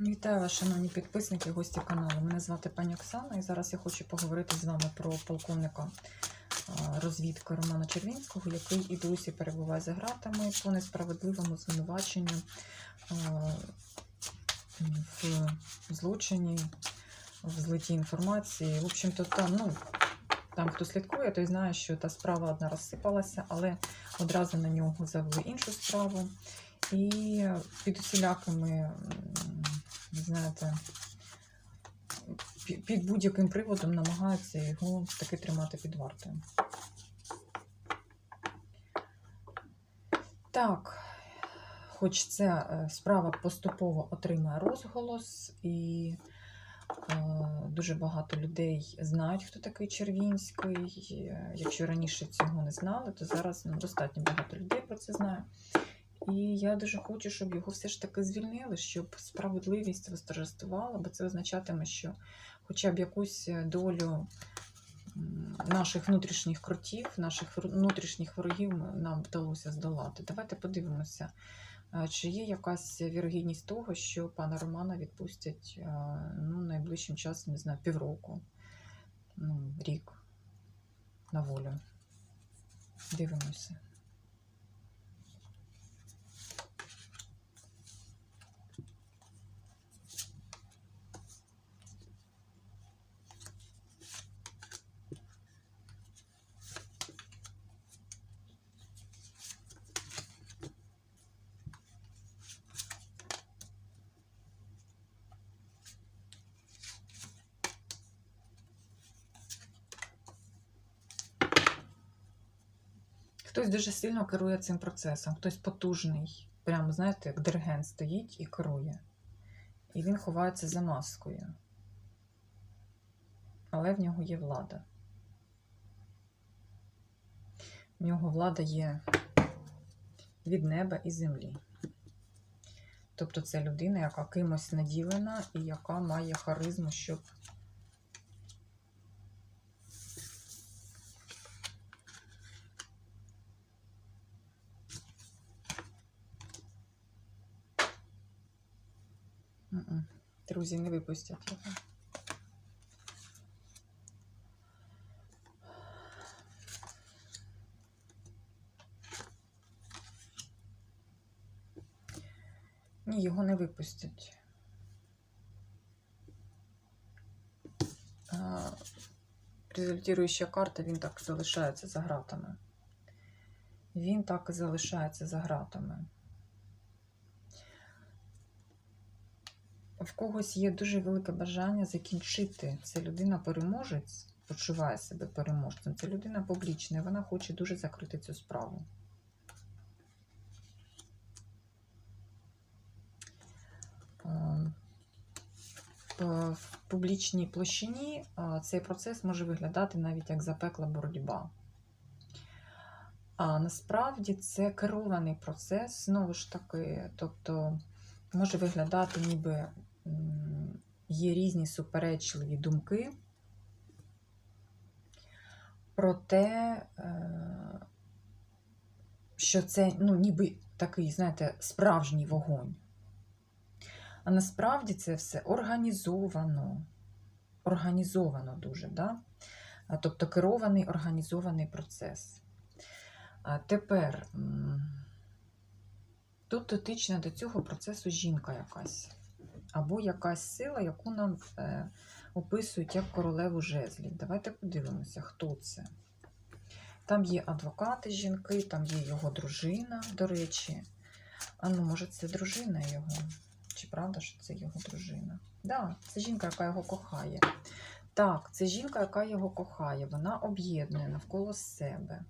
Вітаю вас, шановні підписники, гості каналу. Мене звати пані Оксана, і зараз я хочу поговорити з вами про полковника розвідки Романа Червінського, який і досі перебуває за ґратами по несправедливому звинуваченню в злочині, в злиті інформації. В общем-то, там, ну, там, хто слідкує, той знає, що та справа одна розсипалася, але одразу на нього завели іншу справу. І під усілякими, знаєте, під будь-яким приводом намагаються його таки тримати під вартою. Так, хоч ця е, справа поступово отримає розголос, і е, дуже багато людей знають, хто такий Червінський. Е, Якщо раніше цього не знали, то зараз ну, достатньо багато людей про це знає. І я дуже хочу, щоб його все ж таки звільнили, щоб справедливість восторжествувала, бо це означатиме, що хоча б якусь е, долю наших внутрішніх кротів, наших внутрішніх ворогів нам вдалося здолати. Давайте подивимося, е, чи є якась вірогідність того, що пана Романа відпустять е, ну, найближчим часом, не знаю, півроку, ну, рік на волю. Дивимося. Хтось дуже сильно керує цим процесом, хтось потужний, прямо, знаєте, як диригент стоїть і керує. І він ховається за маскою. Але в нього є влада. В нього влада є від неба і землі. Тобто це людина, яка кимось наділена і яка має харизму, щоб Друзі, не випустять його. Ні, його не випустять. Результуюча карта, він так залишається за гратами. Він так і залишається за гратами. В когось є дуже велике бажання закінчити. Це людина-переможець, почуває себе переможцем. Це людина публічна, і вона хоче дуже закрити цю справу. Е, В публічній площині е, цей процес може виглядати навіть як запекла боротьба. А насправді це керований процес, знову ж таки, тобто може виглядати, ніби є різні суперечливі думки про те, е, що це ну, ніби такий, знаєте, справжній вогонь. А насправді це все організовано. Організовано дуже, да? Тобто керований організований процес. А тепер. Тут дотична до цього процесу жінка якась. Або якась сила, яку нам е, описують як королеву жезлів. Давайте подивимося, хто це. Там є адвокати жінки, там є його дружина, до речі. А ну, може, це дружина його? Чи правда, що це його дружина? Так, да, це жінка, яка його кохає. Так, це жінка, яка його кохає. Вона об'єднує навколо себе.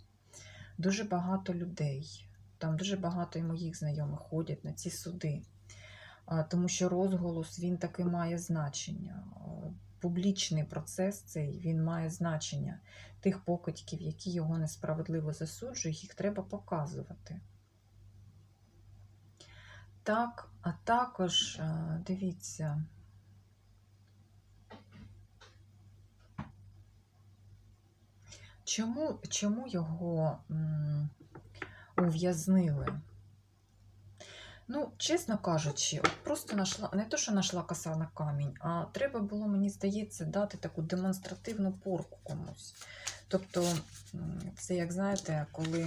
Дуже багато людей. Там дуже багато і моїх знайомих ходять на ці суди, тому що розголос він таки має значення. Публічний процес цей він має значення тих покидьків, які його несправедливо засуджують, їх треба показувати. Так, а також дивіться. Чому, чому його ув'язнили? Ну, чесно кажучи, от просто нашла, не то, що знайшла коса на камінь, а треба було, мені здається, дати таку демонстративну порку комусь. Тобто, це, як знаєте, коли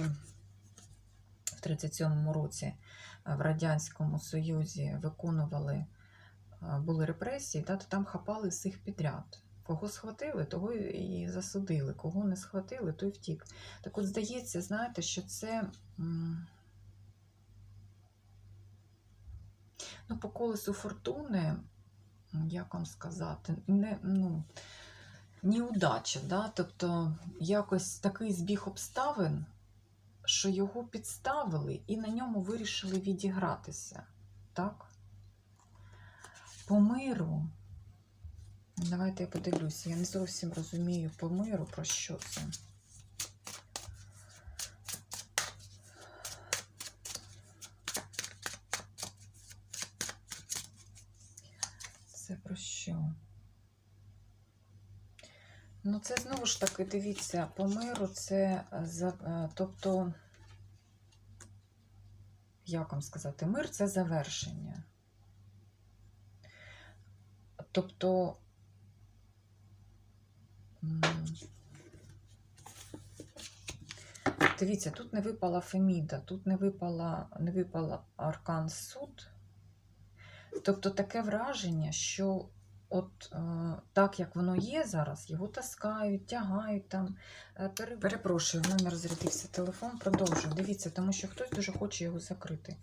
в 37-му році е, в Радянському Союзі виконували, е, були репресії, да, то там хапали всіх підряд. Кого схватили, того і засудили. Кого не схватили, той втік. Так от здається, знаєте, що це. Ну, по колесу фортуни, як вам сказати, не, ну, неудача, да? тобто якось такий збіг обставин, що його підставили і на ньому вирішили відігратися. Так? По миру. Давайте я подивлюся. Я не зовсім розумію по миру, про що це. Це про що? Ну, це знову ж таки, дивіться, по миру це е, е, тобто, як вам сказати, мир це завершення. Тобто, дивіться, тут не випала Феміда, тут не випала, не випала Аркан Суд. Тобто таке враження, що от е, так, як воно є зараз, його таскають, тягають там. Е, пере- Перепрошую, в мене розрядився телефон. Продовжую. Дивіться, тому що хтось дуже хоче його закрити.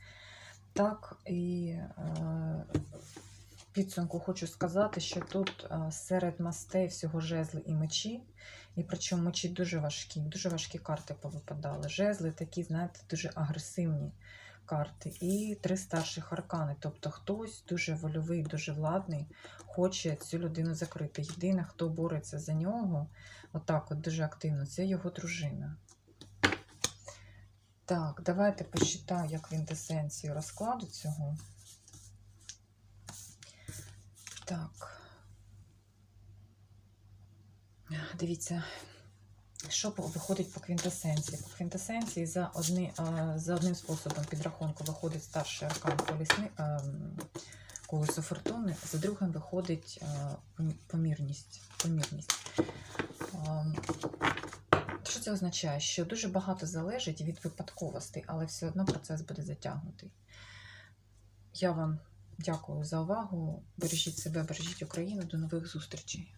Так, і е, підсумку хочу сказати, що тут е, серед мастей всього жезли і мечі. І причому мечі дуже важкі, дуже важкі карти повипадали. Жезли такі, знаєте, дуже агресивні карти. І три старших аркани. Тобто хтось дуже вольовий, дуже владний, хоче цю людину закрити. Єдине, хто бореться за нього, отак, от дуже активно, це його дружина. Так, давайте посчитаю, як квінтесенцію розкладу цього. Так. Дивіться, що виходить по квінтесенції? По квінтесенції за, одни, а, за одним способом підрахунку виходить старший аркан колісни, ем, колесо фортуни, за другим виходить е, помірність. помірність. Що це означає? Що дуже багато залежить від випадковостей, але все одно процес буде затягнутий. Я вам дякую за увагу. Бережіть себе, бережіть Україну. До нових зустрічей.